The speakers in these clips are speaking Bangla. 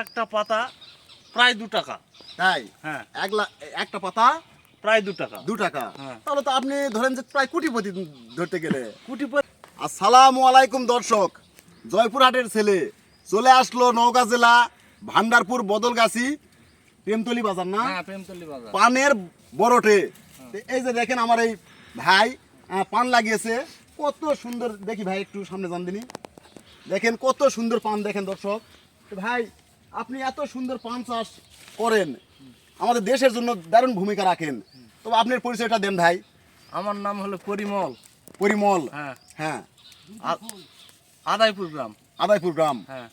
একটা পাতা প্রায় দু টাকা। তাই? হ্যাঁ। এক লাখ একটা পাতা প্রায় দু টাকা। দু টাকা। হ্যাঁ। তাহলে তো আপনি ধরেন যে প্রায় কোটিপতি ধরতে গেলে। কুটি আসসালামু আলাইকুম দর্শক জয়পুরহাটের ছেলে চলে আসলো নওগাঁ জেলা ভান্ডারপুর বদলগাছি প্রেমতলি বাজার না? হ্যাঁ প্রেমতলি বাজার। পানের বড়টে তো এই যে দেখেন আমার এই ভাই আহ, পান লাগিয়েছে। কত সুন্দর দেখি ভাই একটু সামনে যান দিনি দেখেন কত সুন্দর পান দেখেন দর্শক। ভাই আপনি এত সুন্দর পান চাষ করেন আমাদের দেশের জন্য দারুণ ভূমিকা রাখেন। তবে আপনার পরিচয়টা দেন ভাই। আমার নাম হলো পরিমল। পরিমল। হ্যাঁ। হ্যাঁ। আ- আদাইপুর গ্রাম। আদায়পুর গ্রাম। হ্যাঁ।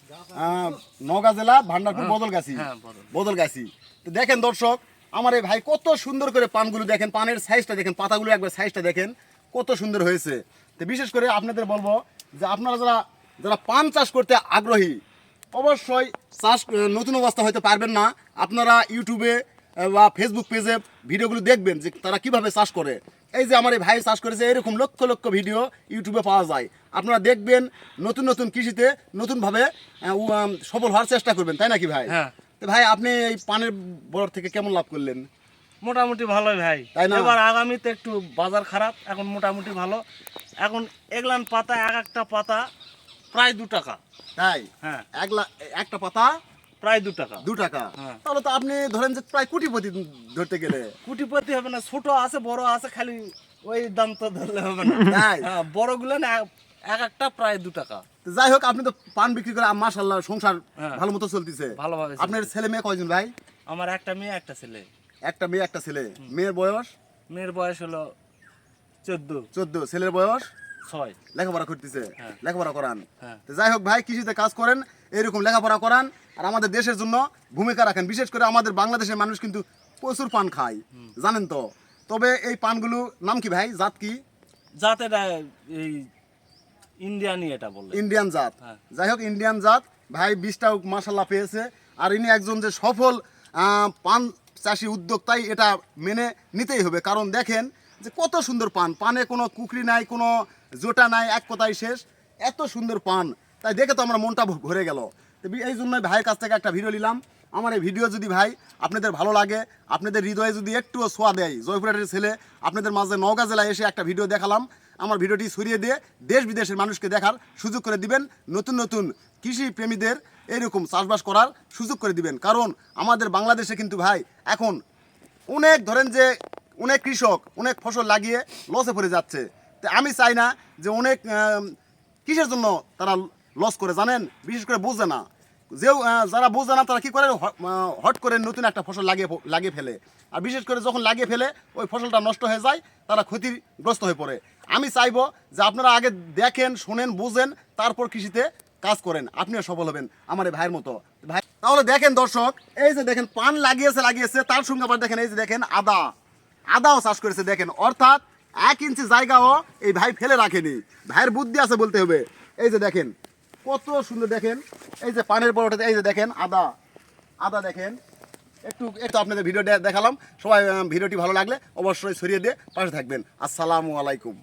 নওগাঁ জেলা ভান্ডারপুর বদলগাছি। হ্যাঁ বদলগাছি। তো দেখেন দর্শক আমার এই ভাই কত সুন্দর করে পানগুলো দেখেন পানের সাইজটা দেখেন পাতাগুলো একবার সাইজটা দেখেন কত সুন্দর হয়েছে। তো বিশেষ করে আপনাদের বলব যে আপনারা যারা যারা পান চাষ করতে আগ্রহী অবশ্যই চাষ নতুন অবস্থা হয়তো পারবেন না। আপনারা ইউটিউবে বা ফেসবুক পেজে ভিডিওগুলো দেখবেন যে তারা কীভাবে চাষ করে। এই যে আমার এই ভাই চাষ করেছে এরকম লক্ষ লক্ষ ভিডিও ইউটিউবে পাওয়া যায়। আপনারা দেখবেন নতুন নতুন কৃষিতে নতুনভাবে সফল হওয়ার চেষ্টা করবেন তাই নাকি ভাই? হ্যাঁ। তো ভাই আপনি এই পানের বড় থেকে কেমন লাভ করলেন? মোটামুটি ভালোই ভাই। তাই না? এবার আগামীতে একটু বাজার খারাপ এখন মোটামুটি ভালো। এখন এগলান পাতা এক একটা পাতা প্রায় দু টাকা। তাই? হ্যাঁ। এক লাখ একটা পাতা? প্রায় দু টাকা। দু টাকা? হ্যাঁ। তাহলে তো আপনি ধরেন যে প্রায় কোটিপতি ধরতে গেলে। কুটিপতি হবে না ছোট আছে বড় আছে খালি ওই দাম তো ধরলে হবে না। তাই? হ্যাঁ বড়গুলো না এক- এক একটা প্রায় দু টাকা। যাই হোক আপনি তো পান বিক্রি করে মাশাল্লাহ সংসার হ্যাঁ। ভালো মতো চলতেছে। ভালোভাবে আপনার ছেলে মেয়ে কয়জন ভাই? আমার একটা মেয়ে একটা ছেলে। একটা মেয়ে একটা ছেলে। মেয়ের বয়স? মেয়ের বয়স হলো চোদ্দ। চোদ্দ। ছেলের বয়স? ছয়। লেখাপড়া করতেছে। হ্যাঁ। লেখাপড়া করান। হ্যাঁ। যাই হোক ভাই কৃষিতে কাজ করেন এরকম লেখাপড়া করান। আর আমাদের দেশের জন্য ভূমিকা রাখেন। বিশেষ করে আমাদের বাংলাদেশের মানুষ কিন্তু প্রচুর পান খায়। জানেন তো? তবে এই পানগুলো নাম কি ভাই? জাত কি? যাতে এটা এই ইন্ডিয়ানি এটা বললে ইন্ডিয়ান জাত। হ্যাঁ। যাই হোক ইন্ডিয়ান জাত। ভাই বীজটাও মাসাল্লাহ পেয়েছে। আর ইনি একজন যে সফল আহ, পান চাষি উদ্যোক্তাই এটা মেনে নিতেই হবে। কারণ দেখেন যে কত সুন্দর পান। পানে কোনো কুকরি নাই কোনো জোটা নাই, এক কথায় শেষ। এত সুন্দর পান। তাই দেখে তো আমার মনটা ভরে গেল। এই জন্যই ভাইয়ের কাছ থেকে একটা ভিডিও নিলাম। আমার এই ভিডিও যদি ভাই আপনাদের ভালো লাগে, আপনাদের হৃদয়ে যদি একটুও ছোঁয়া দেয়, জয়পুরহাটের ছেলে, আপনাদের মাঝে নওগাঁ জেলায় এসে একটা ভিডিও দেখালাম। আমার ভিডিওটি ছড়িয়ে দিয়ে দেশ বিদেশের মানুষকে দেখার সুযোগ করে দিবেন। নতুন নতুন কৃষি প্রেমীদের এরকম চাষবাস করার সুযোগ করে দিবেন। কারণ আমাদের বাংলাদেশে কিন্তু ভাই এখন অনেক ধরেন যে অনেক কৃষক, অনেক ফসল লাগিয়ে লসে পড়ে যাচ্ছে। তো আমি চাই না যে অনেক কিসের জন্য তারা লস করে, জানেন? বিশেষ করে বোঝে না। যে যারা বোঝে না, তারা কি করে? হট করে নতুন একটা ফসল লাগিয়ে লাগিয়ে ফেলে। আর বিশেষ করে যখন লাগিয়ে ফেলে, ওই ফসলটা নষ্ট হয়ে যায়, তারা ক্ষতিগ্রস্ত হয়ে পড়ে। আমি চাইব যে আপনারা আগে দেখেন, শোনেন, বুঝেন, তারপর কৃষিতে কাজ করেন। আপনিও সফল হবেন আমার এই ভাইয়ের মতো। ভাই, তাহলে দেখেন দর্শক, এই যে দেখেন, পান লাগিয়েছে লাগিয়েছে, তার সঙ্গে আবার দেখেন, এই যে দেখেন, আদা। আদাও চাষ করেছে, দেখেন। অর্থাৎ এক ইঞ্চি জায়গাও এই ভাই ফেলে রাখেনি। ভাইয়ের বুদ্ধি আছে বলতে হবে। এই যে দেখেন, কত সুন্দর দেখেন। এই যে পানের পরোটাতে, এই যে দেখেন, আদা আদা দেখেন। একটু একটু আপনাদের ভিডিও দেখালাম। সবাই ভিডিওটি ভালো লাগলে অবশ্যই ছড়িয়ে দিয়ে পাশে থাকবেন। আসসালামু আলাইকুম।